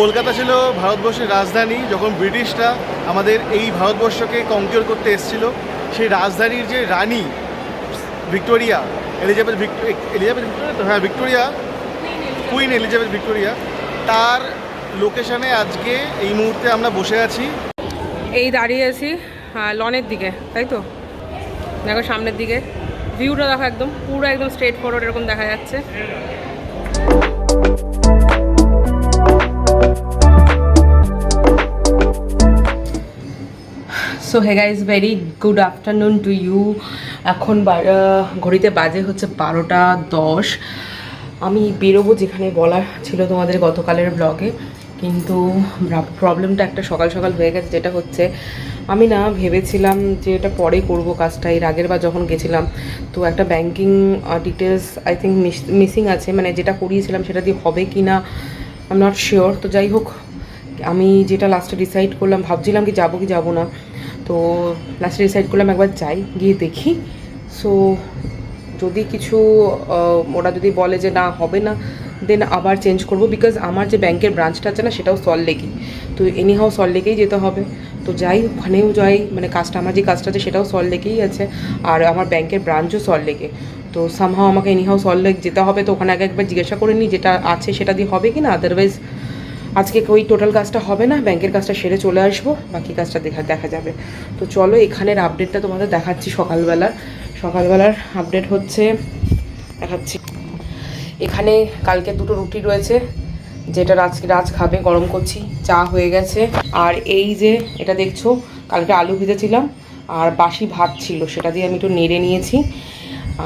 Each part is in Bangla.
কলকাতা ছিল ভারতবর্ষের রাজধানী, যখন ব্রিটিশরা আমাদের এই ভারতবর্ষকে কংকিওর করতে এসেছিল, সেই রাজধানীর যে রানী, ভিক্টোরিয়া, এলিজাবেথ এলিজাবেথ ভিক্টোরিয়া হ্যাঁ ভিক্টোরিয়া কুইন এলিজাবেথ ভিক্টোরিয়া, তার লোকেশনে আজকে এই মুহূর্তে আমরা বসে আছি। এই দাঁড়িয়ে আছি লনের দিকে, তাই তো? দেখো সামনের দিকে ভিউটা দেখো একদম, পুরো একদম স্ট্রেট ফরওয়ার্ড এরকম দেখা যাচ্ছে। So hey guys very good afternoon to you এখন ঘড়িতে বাজে হচ্ছে বারোটা দশ। আমি বেরোবো যেখানে বলা ছিল তোমাদের গতকালের ব্লগে কিন্তু প্রবলেমটা একটা সকাল সকাল হয়ে গেছে, যেটা হচ্ছে, আমি না ভেবেছিলাম যে এটা পরে করব কাজটা, এর আগের বার যখন গেছিলাম। তো একটা banking details I think missing আছে। মানে যেটা করিয়েছিলাম সেটা দিয়ে হবে কি না আই এম নট শিওর তো যাই হোক, আমি যেটা লাস্টে ডিসাইড করলাম, ভাবছিলাম কি যাব কি যাব না। তো লাস্টে ডিসাইড করলাম একবার যাই, গিয়ে দেখি। সো যদি কিছু ওরা যদি বলে যে না, হবে না দেন আবার চেঞ্জ করব বিকজ আমার যে ব্যাংকের ব্রাঞ্চটা আছে না, সেটাও সল্টলেকেই তো এনি হাও এনিহাও লেগেই যেতে হবে। তো যাই, ওখানেও যাই মানে কাজটা, আমার যে কাজটা আছে, সেটাও সল লেগেই আছে। আর আমার ব্যাংকের ব্রাঞ্চও সল লেগে তো সামহাও আমাকে এনিহাও সল্টলেক যেতে হবে। তো ওখানে আগে একবার জিজ্ঞাসা করে নিই, যেটা আছে সেটা দিয়ে হবে কি না? আদারওয়াইজ আজকে ওই টোটাল কাজটা হবে না ব্যাংকের কাজটা সেরে চলে আসব, বাকি কাজটা দেখা দেখা যাবে। তো চলো, এখানের আপডেটটা তোমাদের দেখাচ্ছি সকালবেলার। সকালবেলার আপডেট হচ্ছে, দেখাচ্ছি। এখানে কালকে দুটো রুটি রয়েছে, যেটা রাজ রাজ খাবে, গরম করছি, চা হয়ে গেছে। আর এই যে, এটা দেখছ, কালকে আলু ভেজেছিলাম, আর বাসি ভাত ছিল, সেটা দিয়ে আমি একটু নেড়ে নিয়েছি।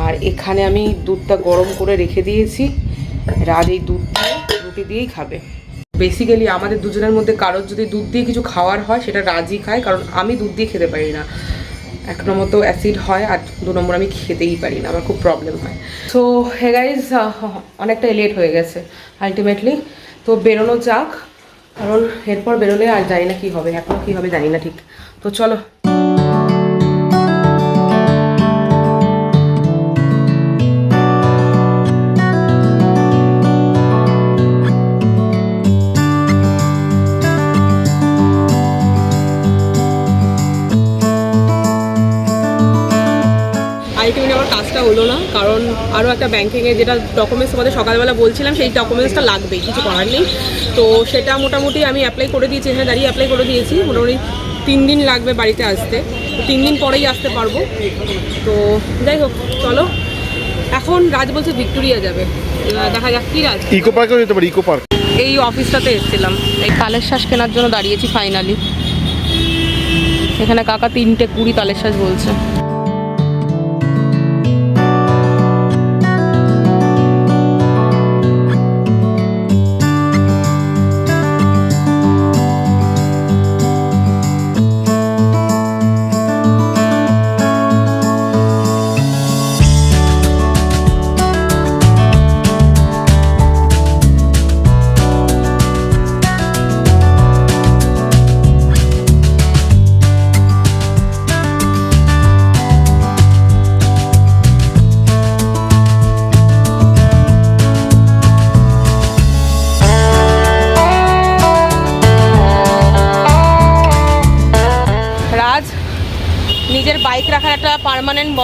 আর এখানে আমি দুধটা গরম করে রেখে দিয়েছি, রাজ এই দুধ দিয়ে, রুটি দিয়েই খাবে। বেসিক্যালি আমাদের দুজনের মধ্যে কারোর যদি দুধ দিয়ে কিছু খাওয়ার হয়, সেটা রাজি খায়, কারণ আমি দুধ দিয়ে খেতে পারি না। এক নম্বর তো অ্যাসিড হয় আর দু নম্বর আমি খেতেই পারি না, আমার খুব প্রবলেম হয়। সো হে গাইজ অনেকটা লেট হয়ে গেছে আলটিমেটলি তো বেরোনো যাক, কারণ এরপর বেরোলে আর জানি না কী হবে এখনও কী হবে জানি না ঠিক। তো চলো। আলটিমেটলি আমার কাজটা হলো না কারণ আরও একটা ব্যাংকিংয়ে যেটা ডকুমেন্টস তোমাদের সকালবেলা বলছিলাম সেই ডকুমেন্টসটা লাগবেই কিছু করার নেই। তো সেটা মোটামুটি আমি অ্যাপ্লাই করে দিয়েছি এখানে দাঁড়িয়ে অ্যাপ্লাই করে দিয়েছি মোটামুটি তিন দিন লাগবে বাড়িতে আসতে। তিন দিন পরেই আসতে পারব। তো যাই হোক চলো। এখন রাজ বলছে ভিক্টোরিয়া যাবে। দেখা যাক কি রাজ। ইকো পার্কেও যেতে পারি ইকো পার্ক। এই অফিসটাতে এসেছিলাম। এই তালের শ্বাস কেনার জন্য দাঁড়িয়েছি ফাইনালি এখানে কাকা তিনটে কুড়ি তালের শ্বাস বলছে।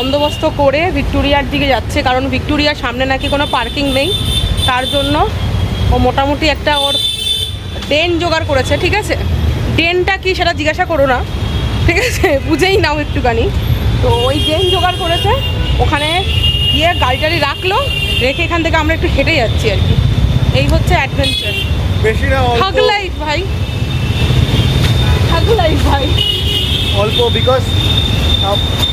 বন্দোবস্ত করে ভিক্টোরিয়ার দিকে যাচ্ছে কারণ ভিক্টোরিয়ার সামনে নাকি কোনো পার্কিং নেই। তার জন্য ও মোটামুটি একটা ওর ডেন জোগাড় করেছে ঠিক আছে? ডেনটা কি সেটা জিজ্ঞাসা করো না ঠিক আছে? বুঝেই নাও একটুখানি। তো ওই ডেন জোগাড় করেছে ওখানে গিয়ে গাড়ি রাখল রেখে এখান থেকে আমরা একটু হেঁটে যাচ্ছি আর কি। এই হচ্ছে অ্যাডভেঞ্চার বেশি না হাগ লাইফ ভাই। হাগ লাইফ ভাই। অল্প বিকজ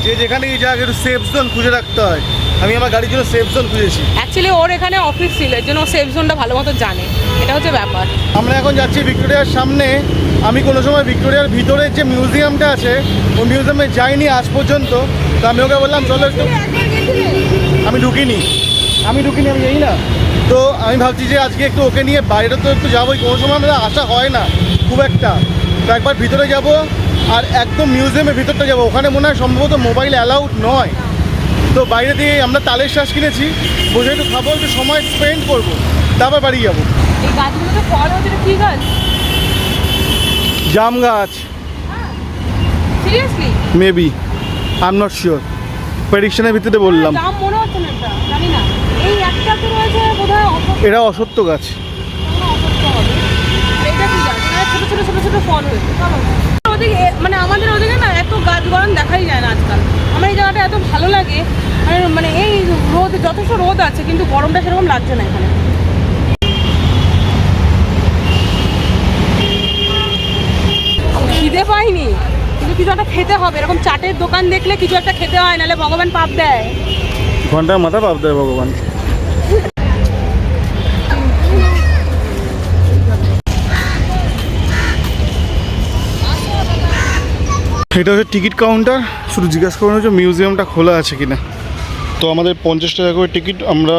যে যেখানেই যাক একটু সেফ জোন খুঁজে রাখতে হয়। আমি আমার গাড়ির জন্য সেফ জোন খুঁজেছি। অ্যাকচুয়ালি ওর এখানে অফিস ছিল এর জন্য ও সেফ জোনটা ভালো মতো জানে। এটা হচ্ছে ব্যাপার। আমরা এখন যাচ্ছি ভিক্টোরিয়ার সামনে। আমি কোনো সময় ভিক্টোরিয়ার ভিতরে যে মিউজিয়ামটা আছে ওই মিউজিয়ামে যাইনি আজ পর্যন্ত। তো আমি ওকে বললাম চলো একটু আমি ঢুকিনি। আমি ঢুকিনি আমি জানি না। তো আমি ভাবছি যে আজকে একটু ওকে নিয়ে বাইরে তো একটু যাবোই। কোনো সময় আমরা আসা হয় না খুব একটা। তো একবার ভিতরে যাব। আর একদম মিউজিয়ামের ভিতরটা যাব। ওখানে মনে হয় সম্ভবত মোবাইল অ্যালাউড নয়। তো বাইরে দিয়ে আমরা তালের শ্বাস কিনেছি। বসে একটু খাব একটু সময় স্পেন্ড করব। তারপর বাড়ি যাব। জাম গাছ। Maybe I am not sure প্রেডিকশনের ভিত্তিতে বললাম। এটা অসত্য গাছ। ওদিকে মানে আমাদের ওদিকে না এত গাছ গরম দেখাই যায় না আজকাল। আমার এই জায়গাটা এত ভালো লাগে। আর মানে এই রোদ যথেষ্ট রোদ আছে, কিন্তু গরমটা সেরকম লাগছে না এখানে। খিদে পাইনি, কিন্তু কিছু একটা খেতে হবে। এরকম চাটের দোকান দেখলে কিছু একটা খেতে হয়, নাহলে ভগবান পাপ দেয়। ঘণ্টার মাথা পাপ দেয় ভগবান। এটা হচ্ছে টিকিট কাউন্টার। শুধু জিজ্ঞাসা করানো হচ্ছে মিউজিয়ামটা খোলা আছে কিনা। তো আমাদের পঞ্চাশ টাকা করে টিকিট আমরা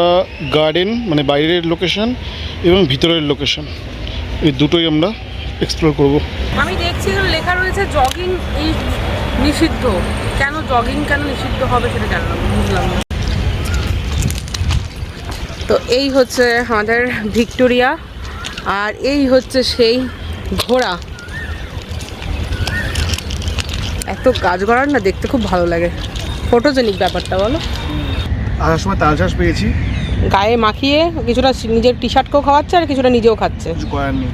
গার্ডেন মানে বাইরের লোকেশন এবং ভিতরের লোকেশন এই দুটোই আমরা এক্সপ্লোর করব। আমি দেখছি লেখা রয়েছে জগিং ইজ নিষিদ্ধ। কেন জগিং কেন নিষিদ্ধ হবে সেটা জানলাম বুঝলাম তো এই হচ্ছে আমাদের ভিক্টোরিয়া আর এই হচ্ছে সেই ঘোড়া। এত গাছ গড়ার না দেখতে খুব ভালো লাগে। ফটোজেনিক ব্যাপারটা বলো। আসার সময় তাল চাষ পেয়েছি। গায়ে মাখিয়ে কিছুটা নিজের টি শার্টকেও খাওয়াচ্ছে আর কিছুটা নিজেও খাচ্ছে। কিছু করার নেই।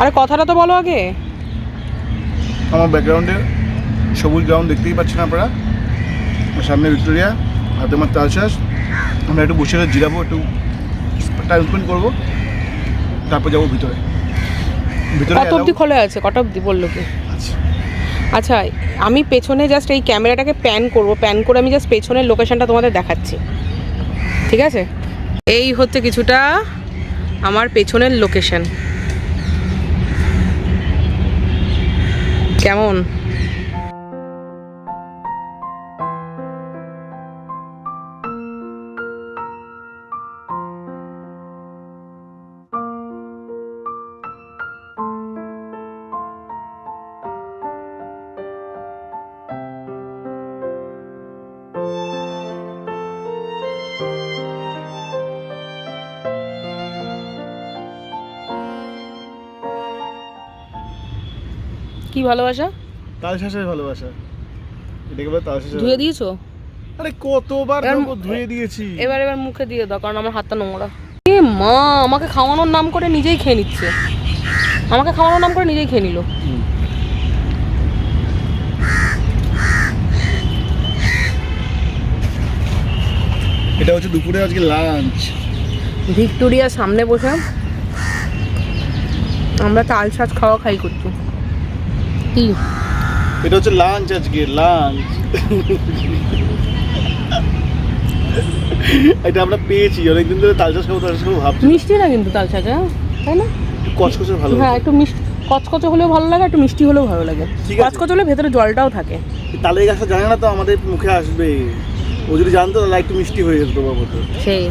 আরে কথাটা তো বলো আগে। আমার ব্যাকগ্রাউন্ডে সবুজ গ্রাউন্ড দেখতেই পাচ্ছেন আপনারা। সামনে ভিক্টোরিয়া হাতে আমার তাল চাষ। আমরা একটু বসে জিরাবো একটু টাইম স্পেন্ড করব। তারপর যাব ভিতরে। ভিতরে কত অবধি খোলা আছে? কটা অবধি বলল কি? আচ্ছা আমি পেছনে জাস্ট এই ক্যামেরাটাকে প্যান করব প্যান করে আমি জাস্ট পেছনের লোকেশানটা তোমাদের দেখাচ্ছি। ঠিক আছে? এই হচ্ছে কিছুটা আমার পেছনের লোকেশন কেমন? কি ভালোবাসা? তাল চাষের ভালোবাসা। এটাকে বলে তাল চাষের ধুয়ে দিয়েছ? আরে কতবার ধুয়ে দিয়েছি। এবার এবার মুখে দিয়ে দাও কারণ আমার হাতটা নোংরা। এ মা আমাকে খাওয়ানোর নাম করে নিজেই খেয়ে নিচ্ছে। আমাকে খাওয়ানোর নাম করে নিজেই খেয়ে নিল। এটা হচ্ছে দুপুরে আজকে লাঞ্চ। ভিক্টোরিয়া সামনে বসে আমরা তাল শাঁস খাওয়া খাই করছি। কি এটা হচ্ছে লাঞ্চ আজকে লাঞ্চ এটা আমরা পেয়েছি অনেকদিন ধরে তাল চাষ খাব তাল চাষ খাব ভাবছি। মিষ্টি না কিন্তু তাল শাঁস হ্যাঁ? তাই না? একটু কচকচে ভালো হ্যাঁ একটু মিষ্টি কচকচে হলেও ভালো লাগে একটু মিষ্টি হলেও ভালো লাগে। কচকচে হলে ভেতরে জলটাও থাকে। তালের গাছটা জানে না তো আমাদের মুখে আসবে। ও যদি জানতো তাহলে একটু মিষ্টি হয়ে যেত বাবু তো। সেই।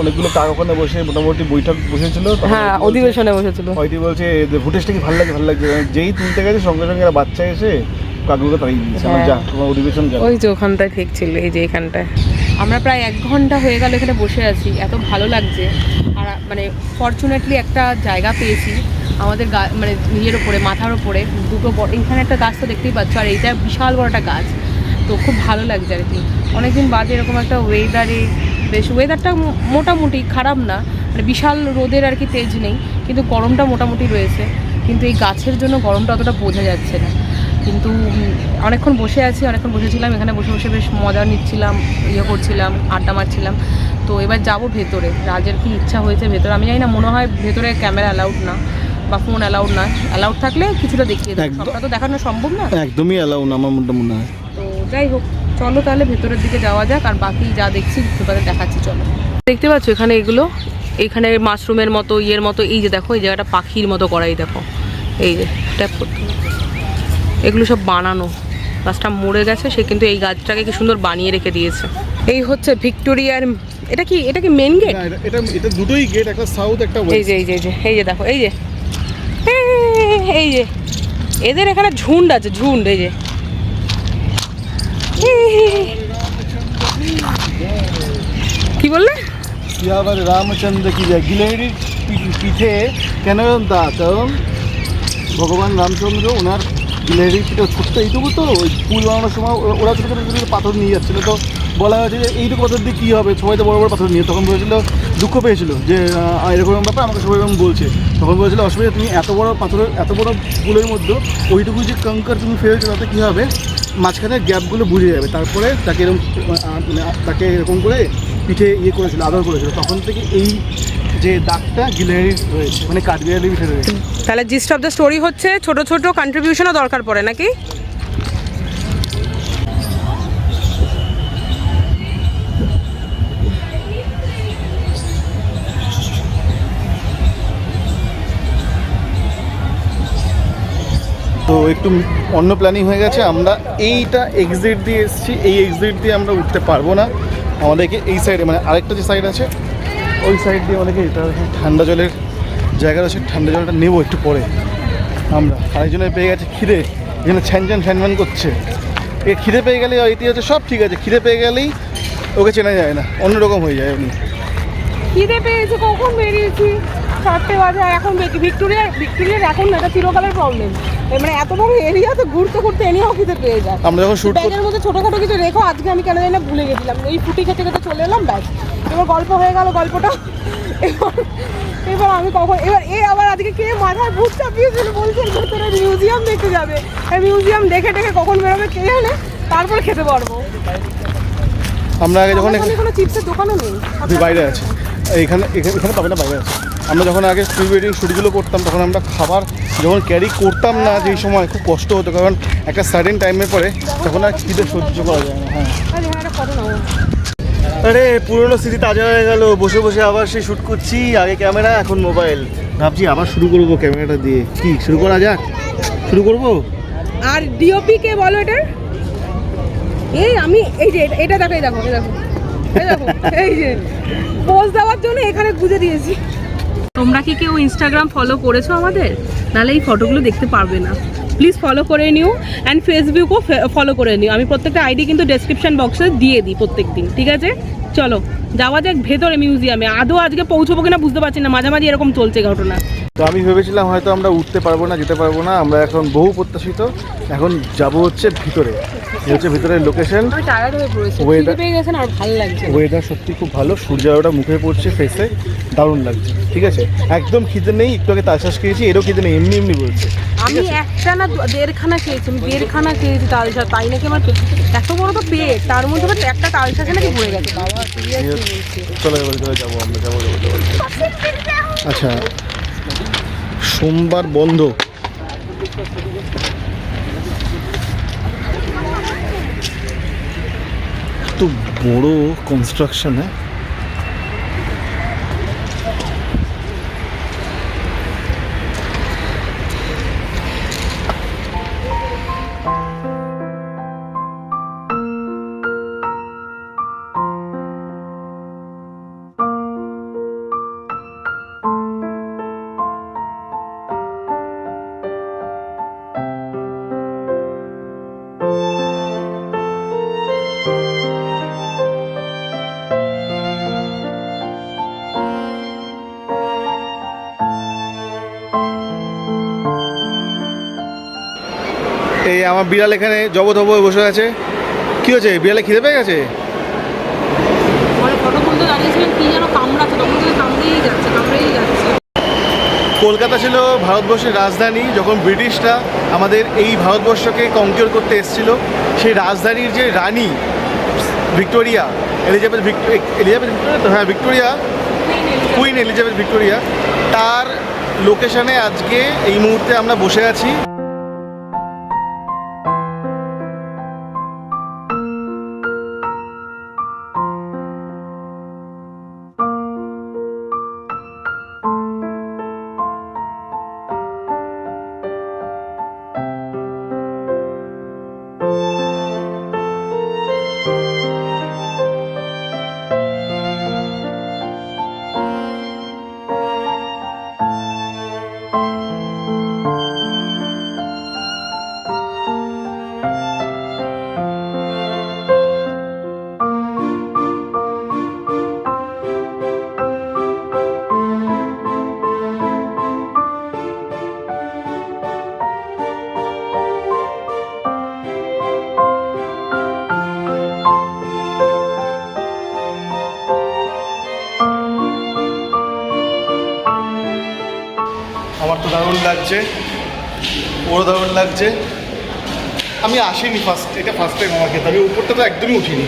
অনেকগুলো কাক ওখানে বসে মোটামুটি বৈঠক বসেছিল হ্যাঁ অধিবেশনে বসেছিল। ওইটি বলছে যে ফুটেজটা কি ভালো লাগে ভালো লাগছে? যেই তুলতে গেছে সঙ্গে সঙ্গে এরা বাচ্চা এসে কাকুকে তাড়িয়ে দিয়েছে। হ্যাঁ। যা তোমার অধিবেশন ওই যে ওখানটায় ঠিক ছিল এই যে এখানটায়। আমরা প্রায় এক ঘণ্টা হয়ে গেল এখানে বসে আছি এত ভালো লাগছে। আর মানে ফর্চুনেটলি একটা জায়গা পেয়েছি আমাদের গা মানে নিজের ওপরে মাথার ওপরে দুটো বড় এখানে একটা গাছ তো দেখতেই পাচ্ছ আর এইটা বিশাল বড় একটা গাছ। তো খুব ভালো লাগছে আর কি। অনেকদিন বাদে এরকম একটা ওয়েদারে বেশ ওয়েদারটা মোটামুটি খারাপ না মানে বিশাল রোদের আর কি তেজ নেই কিন্তু গরমটা মোটামুটি রয়েছে কিন্তু এই গাছের জন্য গরমটা অতটা বোঝা যাচ্ছে না। কিন্তু অনেকক্ষণ বসে আছি অনেকক্ষণ বসেছিলাম এখানে বসে বসে বেশ মজা নিচ্ছিলাম ইয়ে করছিলাম আড্ডা মারছিলাম। তো এবার যাব ভেতরে রাজের কি ইচ্ছা হয়েছে ভেতরে আমি জানি না মনে হয় ভেতরে ক্যামেরা অ্যালাউড না বা ফোন অ্যালাউড না। অ্যালাউড থাকলে কিছুটা দেখিয়ে একদম। সবটা তো দেখানো সম্ভব না? একদমই অ্যালাউড না আমার মনে হয়। তো যাই হোক চলো তাহলে ভেতরের দিকে যাওয়া যাক আর বাকি যা দেখছি তোমাদের দেখাচ্ছি চলো। দেখতে পাচ্ছ এখানে এগুলো? এখানে মাশরুমের মতো ইয়ের মতো এই যে দেখো এই জায়গাটা পাখির মতো করাই দেখো। এই যে ট্যাপ করতে এগুলো সব বানানো। গাছটা মরে গেছে সে কিন্তু এই গাছটাকে কি সুন্দর বানিয়ে রেখে দিয়েছে। এই হচ্ছে ভিক্টোরিয়ার এটা কি এটা কি মেন গেট এটা- এটা দুটোই গেট একটা সাউথ একটা এই যে এই যে এই যে এই যে দেখো এই যে এই যে এদের এখানে ঝুন্ড আছে ঝুন্ড এই যে। কি বললে? সিয়াবার রামচন্দ্র কি যায় গিলেরি পি- পিঠে কেন দাগ কারণ ভগবান রামচন্দ্র ওনার লেডি পিঠে ছোট্ট এইটুকু তো, ওই ফুল বানানোর সময় ওরা- ছোটো ছোটো ছোটো পাথর নিয়ে যাচ্ছিল। তো বলা হয়েছে যে এইটুকু পাথর দিয়ে কী হবে? সবাই তো বড় বড় পাথর নিয়ে তখন বলেছিল, দুঃখ পেয়েছিল যে এরকম ব্যাপার, আমাকে সবাই এরকম বলছে। তখন বলেছিল, অসুবিধা, তুমি এত বড় পাথরের, এত বড় ফুলের মধ্যে ওইটুকু যে কঙ্কার তুমি ফেলেছো, তাতে কী হবে? মাঝখানে গ্যাপগুলো বুঝে যাবে। তারপরে তাকে এরকম মানে তাকে এরকম করে পিঠে ইয়ে করেছিল, আদর করেছিল। তখন থেকে এই যে দাগটা গিলারি রয়েছে মানে কাঠবিড়ালি পিঠে রয়েছে। তাহলে জিস্ট অফ দ্য স্টোরি হচ্ছে ছোট ছোট কন্ট্রিবিউশনও দরকার পড়ে নাকি? একটু অন্য প্ল্যানিং হয়ে গেছে। আমরা এইটা এক্সিট দিয়ে এসেছি। এই এক্সিট দিয়ে আমরা উঠতে পারব না। আমাদেরকে এই সাইডে মানে আরেকটা যে সাইড আছে, ওই সাইড দিয়ে আমাদেরকে এটা ঠান্ডা জলের জায়গা আছে ঠান্ডা জলটা নেব একটু পরে। আমরা আরেকজনের পেয়ে গেছে খিদে। এখানে ছ্যানছ্যান ছ্যানছ্যান করছে। এ খিদে পেয়ে গেলে এটি হচ্ছে সব ঠিক আছে। খিদে পেয়ে গেলেই ওকে চেনা যায় না। অন্যরকম হয়ে যায় উনি। খিদে পেয়েছে, কখন বেরিয়েছি? চারটে বাজে এখন বেশি ভিক্টোরিয়ার এখন এটা চিরকালের প্রবলেম মানে এত বড় এরিয়াতে ঘুরতে ঘুরতে এনিহাও খিদে পেয়ে যায়। আমরা যখন শ্যুট ব্যাগের মধ্যে ছোটোখাটো কিছু রেখো আজকে আমি কেন জানি না ভুলে গেছিলাম। এই ফুটি খেতে খেতে চলে এলাম ব্যাগ এবার গল্প হয়ে গেল গল্পটা। এবার এবার আমি কখন এবার এ আবার আজকে কে মাথায় ভূত চাপিয়েছিল বলছে? ভেতরে মিউজিয়াম দেখতে যাবে। মিউজিয়াম দেখে দেখে কখন বেরোবে কে জানে? তারপর খেতে পারব। আমরা আগে যখন এখানে কোনো চিপসের দোকানও নেই। বাইরে আছে। এখানে এখানে এখানে পাবে না বাইরে আমরা যখন আগে প্রি ওয়েডিং শ্যুটগুলো করতাম তখন আমরা খাবার যখন ক্যারি করতাম না যেই সময় খুব কষ্ট হতো। কারণ একটা সার্টেন টাইমের পরে তখন আর খিদে সহ্য করা যায় না। হ্যাঁ। আর পুরনো স্মৃতি তাজা হয়ে গেল। বসে বসে আবার সেই শ্যুট করছি। আগে ক্যামেরা এখন মোবাইল ভাবছি আবার শুরু করব ক্যামেরাটা দিয়ে। কি শুরু করা যাক? শুরু করব? আর ডিওপি কে বলো এটার? এই আমি এই যে এটা- এটা দেখো এই দেখো এই দেখো। এই যে পোজ দেওয়ার জন্য এখানে গুজে দিয়েছি। তোমরা কি কেউ ইনস্টাগ্রাম ফলো করেছ আমাদের? নাহলে এই ফটোগুলো দেখতে পারবে না। প্লিজ ফলো করে নিও অ্যান্ড ফেসবুকও ফলো করে নিও। আমি প্রত্যেকটা আইডি কিন্তু ডেসক্রিপশন বক্সে দিয়ে দিই প্রত্যেক দিন ঠিক আছে? চলো যাওয়া যাক ভেতরে মিউজিয়ামে আদৌ আজকে পৌঁছবো কিনা বুঝতে পারছি না মাঝামাঝি এরকম চলছে ঘটনা। তো আমি ভেবেছিলাম হয়তো আমরা উঠতে পারব না যেতে পারব না। আমরা এখন বহু প্রত্যাশিত। এখন যাব হচ্ছে ভিতরে। হচ্ছে ভিতরের লোকেশন ওয়েদার সত্যি খুব ভালো সূর্য সূর্যালোটা মুখে পড়ছে ফেসে দারুণ লাগছে ঠিক আছে? একদম খিদে নেই একটু আগে তালশ্বাস খেয়েছি এরও খিদে নেই এমনি এমনি বলছে আমি একটা না দেড়খানা খেয়েছি আমি দেড়খানা খেয়েছি তাল শাক তাই নাকি আমার এত বড় তো পেট তার মধ্যে একটা তাল শাকে নাকি পড়ে গেছে। চলো এবার চলে যাব আমরা যাব যাব যাব। আচ্ছা সোমবার বন্ধ। এত বড় কনস্ট্রাকশন এই আমার বিড়াল এখানে জবথব হয়ে বসে আছে। কি হয়েছে? বিড়ালে খিদে পেয়ে গেছে? কলকাতা ছিল ভারতবর্ষের রাজধানী যখন ব্রিটিশরা আমাদের এই ভারতবর্ষকে কংকিওর করতে এসেছিল সেই রাজধানীর যে রানী ভিক্টোরিয়া এলিজাবেথ এলিজাবেথ ভিক্টোরিয়া হ্যাঁ ভিক্টোরিয়া কুইন এলিজাবেথ ভিক্টোরিয়া তার লোকেশনে আজকে এই মুহূর্তে আমরা বসে আছি। লাগছে। দারুণ লাগছে। আমি আসিনি ফার্স্ট এটা ফার্স্ট টাইম আমার খেতে আমি উপরটা তো একদমই উঠিনি।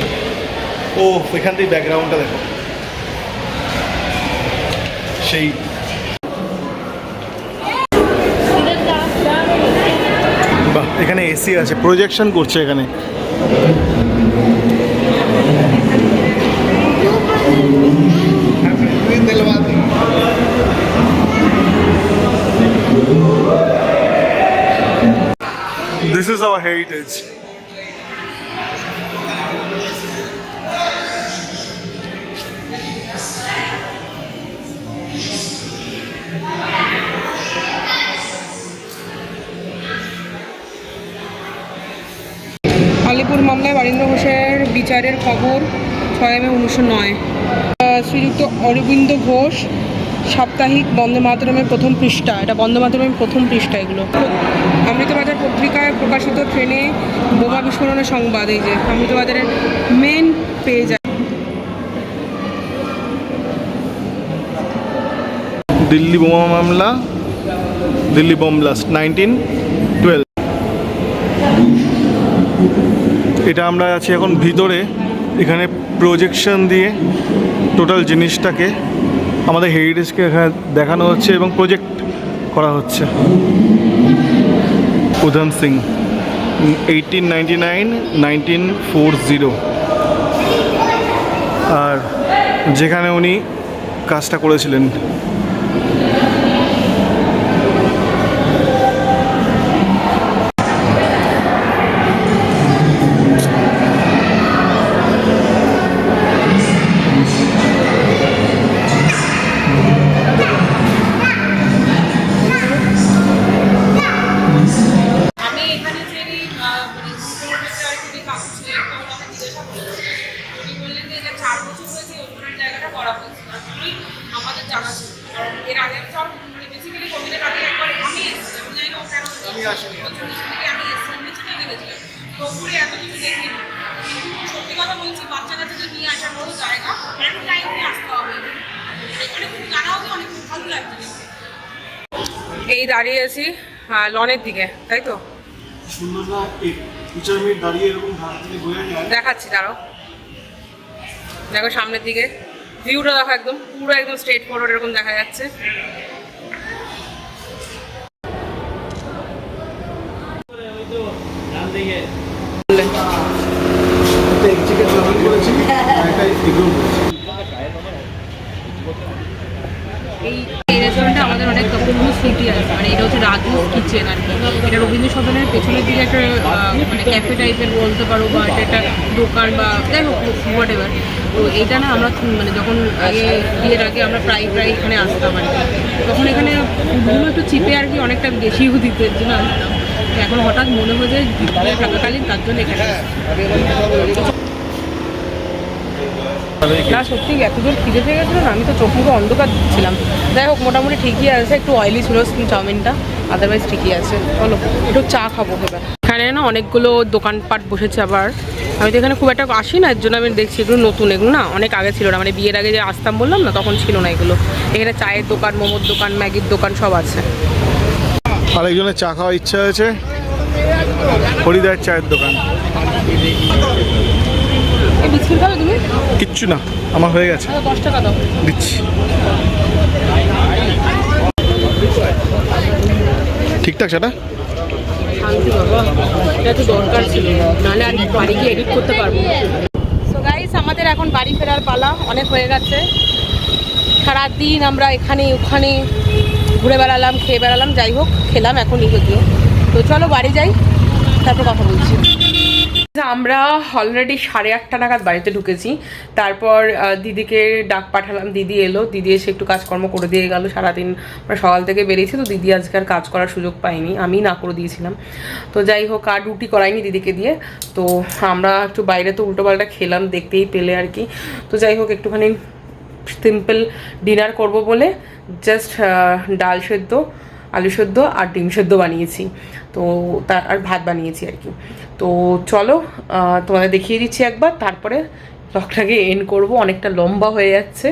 ও, এখান থেকে ব্যাকগ্রাউন্ডটা দেখো। সেই। বাহ, এখানে এসি আছে প্রজেকশন করছে এখানে। Heritage. আলিপুর মামলায় বারীন্দ্র ঘোষের বিচারের খবর ছয় মে উনিশশো নয় শ্রীযুক্ত অরবিন্দ ঘোষ সাপ্তাহিক বন্দে মাতরমের প্রথম পৃষ্ঠা, এটা বন্দে মাতরমের প্রথম পৃষ্ঠা এগুলো। অমৃতবাজার পত্রিকায় প্রকাশিত ট্রেনে বোমা বিস্ফোরণের সংবাদ, এই যে অমৃতবাজারের মেন পেজ দিল্লি বোমা মামলা, Delhi bomb blast nineteen twelve এটা আমরা আছি এখন ভিতরে, এখানে প্রজেকশন দিয়ে টোটাল জিনিসটাকে আমাদের হেরিটেজকে এখানে দেখানো হচ্ছে এবং প্রজেক্ট করা হচ্ছে। Udham Singh eighteen ninety nine nineteen four zero আর যেখানে উনি কাজটা করেছিলেন এত কিছু দেখিনি কিন্তু সত্যি কথা বলছি বাচ্চা কাচ্চাদের নিয়ে আসার বড় জায়গা একটু টাইম নিয়ে আসতে হবে। এখানে খুব অনেক ভালো লাগছে এই দাঁড়িয়ে আছি লনের দিকে তাই তো? দেখাচ্ছি দাঁড়াও। দেখো সামনের দিকে ভিউটা দেখো একদম পুরো একদম স্ট্রেট ফরওয়ার্ড এরকম দেখা যাচ্ছে একটা এক চিকেন চাউমিন করেছি আর একটা এগরোল করেছি এই এই রেস্টুরেন্টে আমাদের অনেক আছে। মানে এটা হচ্ছে কিচেন আর কি। এটা রবীন্দ্র পেছনের দিকে একটা মানে ক্যাফে টাইপের বলতে পারো বা এটা একটা দোকান বা যাই হোক তো না আমরা মানে যখন আগে বিয়ের আগে আমরা প্রায় প্রায় এখানে আসতাম আর কি। তখন এখানে একটু চিপে আর কি অনেকটা বেশিও দিতে আসতাম। এখন হঠাৎ মনে হয় ভিক্টোরিয়া থাকাকালীন তার জন্য এখানে না সত্যি এত জোর খিদে পেয়ে গেছিল না আমি তো চোখ মুখে অন্ধকার ছিলাম যাই হোক মোটামুটি ঠিকই আছে একটু অয়েলি ছিল চাউমিনটা আদারওয়াইজ ঠিকই আছে। চলো একটু চা খাব এবার। এখানে না অনেকগুলো দোকানপাট বসেছে আবার। আমি তো এখানে খুব একটা আসি না এর জন্য আমি দেখছি এগুলো নতুন এগুলো না অনেক আগে ছিল না। মানে বিয়ের আগে যে আসতাম বললাম না তখন ছিল না এগুলো। এখানে চায়ের দোকান মোমোর দোকান ম্যাগির দোকান সব আছে। আরেকজনের চা খাওয়ার ইচ্ছা হয়েছে। হরিদার চায়ের দোকান। কিচ্ছু না আমার হয়ে গেছে। আচ্ছা, দিচ্ছি। ঠিকঠাক সেটা? শান্তি বাবা এটা তো দরকার ছিল নাহলে আর বাড়ি গিয়ে এডিট করতে পারব সো গাইস আমাদের এখন বাড়ি ফেরার পালা অনেক হয়ে গেছে। সারাদিন আমরা এখানে ওখানে ঘুরে বেড়ালাম, খেয়ে বেড়ালাম, যাই হোক, খেলাম এখন যদিও। তো চলো বাড়ি যাই, তারপর কথা বলছি। আমরা অলরেডি সাড়ে আটটা নাগাদ বাড়িতে ঢুকেছি। তারপর দিদিকে ডাক পাঠালাম, দিদি এলো, দিদি এসে একটু কাজকর্ম করে দিয়ে গেল। সারাদিন আমরা সকাল থেকে বেরিয়েছি, তো দিদি আজকে আর কাজ করার সুযোগ পাইনি। আমি না করে দিয়েছিলাম। তো যাই হোক, আর রুটি করাইনি দিদিকে দিয়ে। তো আমরা একটু বাইরে তো উল্টোপাল্টা খেলাম, দেখতেই পেলে আর কি। তো যাই হোক, একটুখানি সিম্পল ডিনার করব বলে জাস্ট ডাল সেদ্ধ আলু সেদ্ধ আর ডিম সেদ্ধ বানিয়েছি। তো তার আর ভাত বানিয়েছি আর কি। তো চলো তোমাদের দেখিয়ে দিচ্ছি একবার তারপরে ব্লগটাকে এন্ড করব। অনেকটা লম্বা হয়ে যাচ্ছে।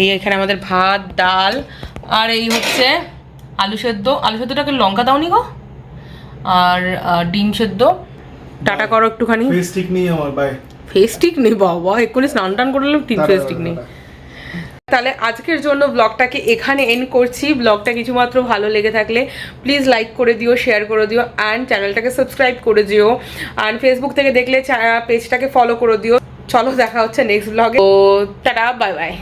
এই এখানে আমাদের ভাত ডাল আর এই হচ্ছে আলু সেদ্ধ। আলু সেদ্ধটাকে লঙ্কা দাওনি গো? আর ডিম সেদ্ধ। টাটা করো একটুখানি। ফেস ঠিক নেই আমার বাই ফেস ঠিক নেই বাবা। এক্ষুনি স্নান টান করলেও ঠিক ফেস ঠিক নেই। তাহলে আজকের জন্য ব্লগটাকে এখানে এন্ড করছি। ব্লগটা কিছুমাত্র ভালো লেগে থাকলে প্লিজ লাইক করে দিও শেয়ার করে দিও অ্যান্ড চ্যানেলটাকে সাবস্ক্রাইব করে দিও। অ্যান্ড ফেসবুক থেকে দেখলে পেজটাকে ফলো করে দিও। চলো দেখা হচ্ছে নেক্সট ব্লগে ও তারা বাই বাই